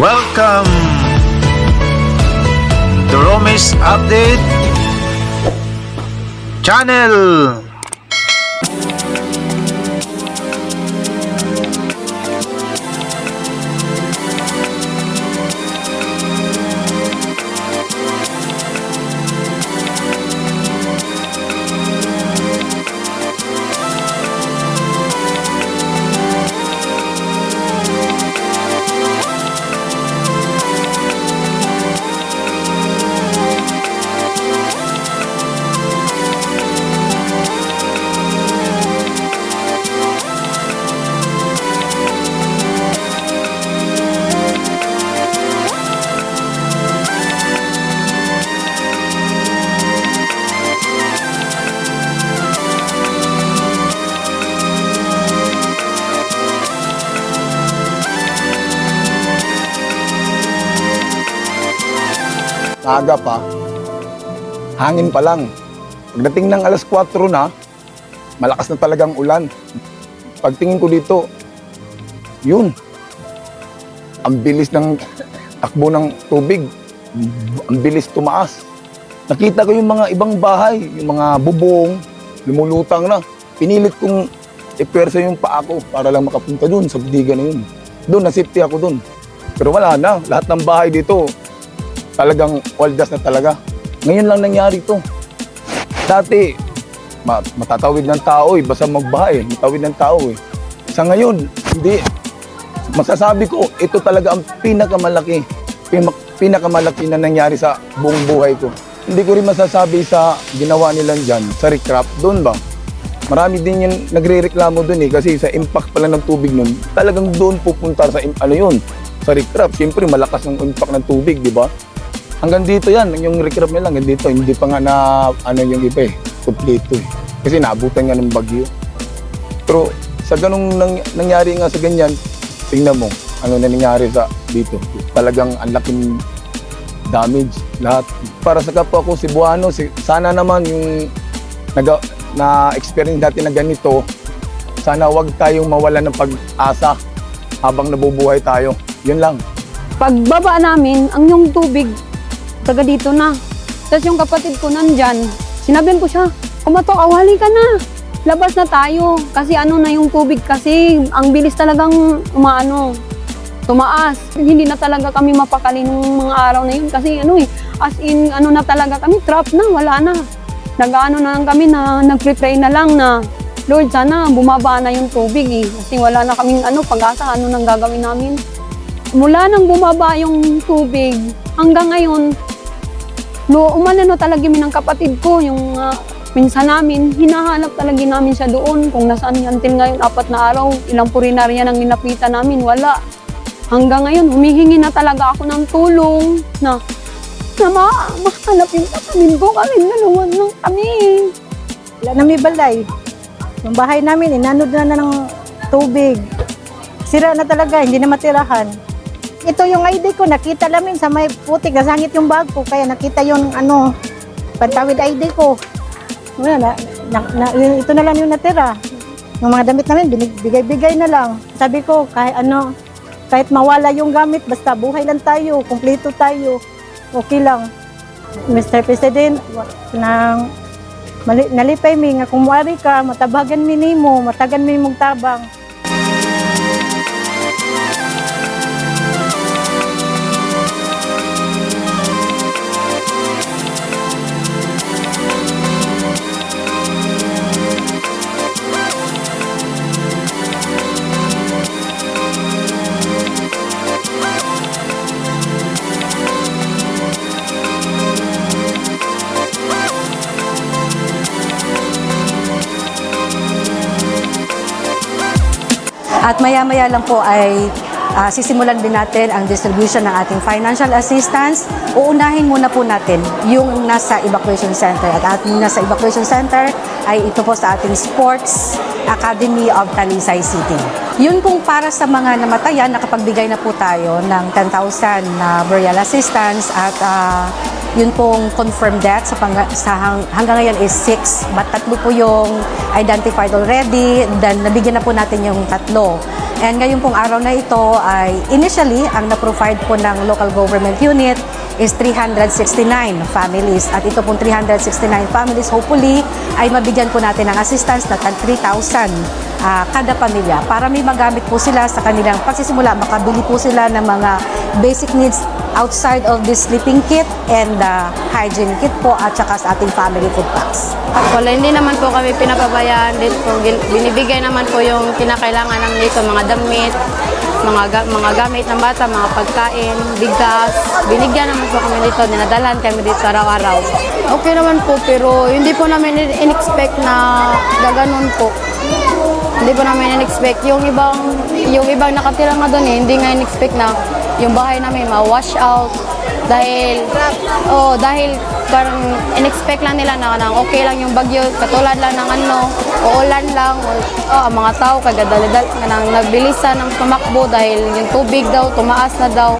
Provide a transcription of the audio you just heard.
Welcome to Romis Update Channel. Maaga pa. Hangin pa lang. Pagdating ng alas 4 na, malakas na talagang ulan. Pagtingin ko dito, yun. Ang bilis ng takbo ng tubig. Ang bilis tumaas. Nakita ko yung mga ibang bahay, yung mga bubong, lumulutang na. Pinilit kong ipwersa yung paa ko para lang makapunta dun sa budiga na yun. Doon, nasipti ako dun. Pero wala na. Lahat ng bahay dito, talagang waldas na talaga. Ngayon lang nangyari to. Dati, ma- matatawid ng tao eh, basta magbaha eh, matawid ng tao eh. Sa ngayon, hindi. Masasabi ko, ito talaga ang pinakamalaki, pin- pinakamalaki na nangyari sa buong buhay ko. Hindi ko rin masasabi sa ginawa nila dyan, sa recraft, doon ba? Marami din yung nagre-reklamo doon eh, kasi sa impact pala ng tubig nun, talagang doon pupunta sa, ano yun, sa recraft. Siyempre, malakas ang impact ng tubig, di ba? Hanggang dito yan, yung recraft nila hanggang dito, hindi pa nga na ano yung iba eh, kompleto eh. Kasi naabutan nga ng bagyo. Pero sa ganung nang, nangyari nga sa ganyan, tingnan mo, ano na nangyari sa dito. Talagang ang laking damage lahat. Para sa kapwa ko Cebuano, si, sana naman yung naga, na experience natin na ganito, sana wag tayong mawala ng pag-asa habang nabubuhay tayo. Yun lang. Pagbaba namin, ang yung tubig, taga dito na. Tapos yung kapatid ko nandyan, sinabihan ko siya, kumatok, awali ka na. Labas na tayo. Kasi ano na yung tubig kasi, ang bilis talagang umaano, tumaas. Hindi na talaga kami mapakali nung mga araw na yun. Kasi ano eh, as in, ano na talaga kami, trap na, wala na. Nag-ano na lang kami na, nag-pray na lang na, Lord, sana bumaba na yung tubig eh. Kasi wala na kaming ano, pag-asa, ano nang gagawin namin mula nang bumaba yung tubig hanggang ngayon, no, umanano talaga kami ng kapatid ko, yung uh, minsan namin, hinahanap talaga namin siya doon. Kung nasaan yan until ngayon, apat na araw, ilang purinarya nang inapitan namin, wala. Hanggang ngayon, humihingi na talaga ako ng tulong na na ma mahanap yung kapatid ko kami, naluwan lang kami. Wala na may balay. Yung bahay namin, inanod na, na ng tubig. Sira na talaga, hindi na matirahan. Ito yung ID ko, nakita namin sa may putik, nasangit yung bag ko, kaya nakita yung ano, pantawid ID ko. Wala na, na, na- ito na lang yung natira. Yung mga damit namin, binibigay-bigay na lang. Sabi ko, kahit ano, kahit mawala yung gamit, basta buhay lang tayo, kumpleto tayo, okay lang. Mr. President, nang nalipay mi nga kung wari ka, matabagan mi nimo, matagan mi mong tabang. At maya-maya lang po ay ah, sisimulan din natin ang distribution ng ating financial assistance. Uunahin muna po natin yung nasa evacuation center. At ating nasa evacuation center ay ito po sa ating Sports Academy of Talisay City. Yun pong para sa mga namatayan, nakapagbigay na po tayo ng 10,000 na burial assistance at ah, yun pong confirmed death sa, pang, sa hang- hanggang ngayon is 6 but tatlo po yung identified already then nabigyan na po natin yung tatlo And ngayon pong araw na ito ay initially ang na-provide po ng local government unit is 369 families. At ito pong 369 families, hopefully, ay mabigyan po natin ng assistance na tag 3,000 ah, kada pamilya para may magamit po sila sa kanilang pagsisimula. Makabili po sila ng mga basic needs outside of this sleeping kit and the hygiene kit po at saka sa ating family food packs. Wala, hindi naman po kami pinapabayaan dito. Binibigay naman po yung kinakailangan namin dito, mga damit, mga, ga- mga gamit ng bata, mga pagkain, bigas. Binigyan naman po kami dito, dinadalhan kami dito araw-araw. Okay naman po, pero hindi po namin in- in-expect na gaganon po. Hindi po namin in-expect. Yung ibang, yung ibang nakatira nga doon eh, hindi nga in-expect na yung bahay namin ma-wash out. Dahil, oh, dahil parang in-expect lang nila na, na okay lang yung bagyo, katulad lang ng ano, uulan lang, oh, ang mga tao kagadalidal, nang nagbilisan ng tumakbo dahil yung tubig daw, tumaas na daw.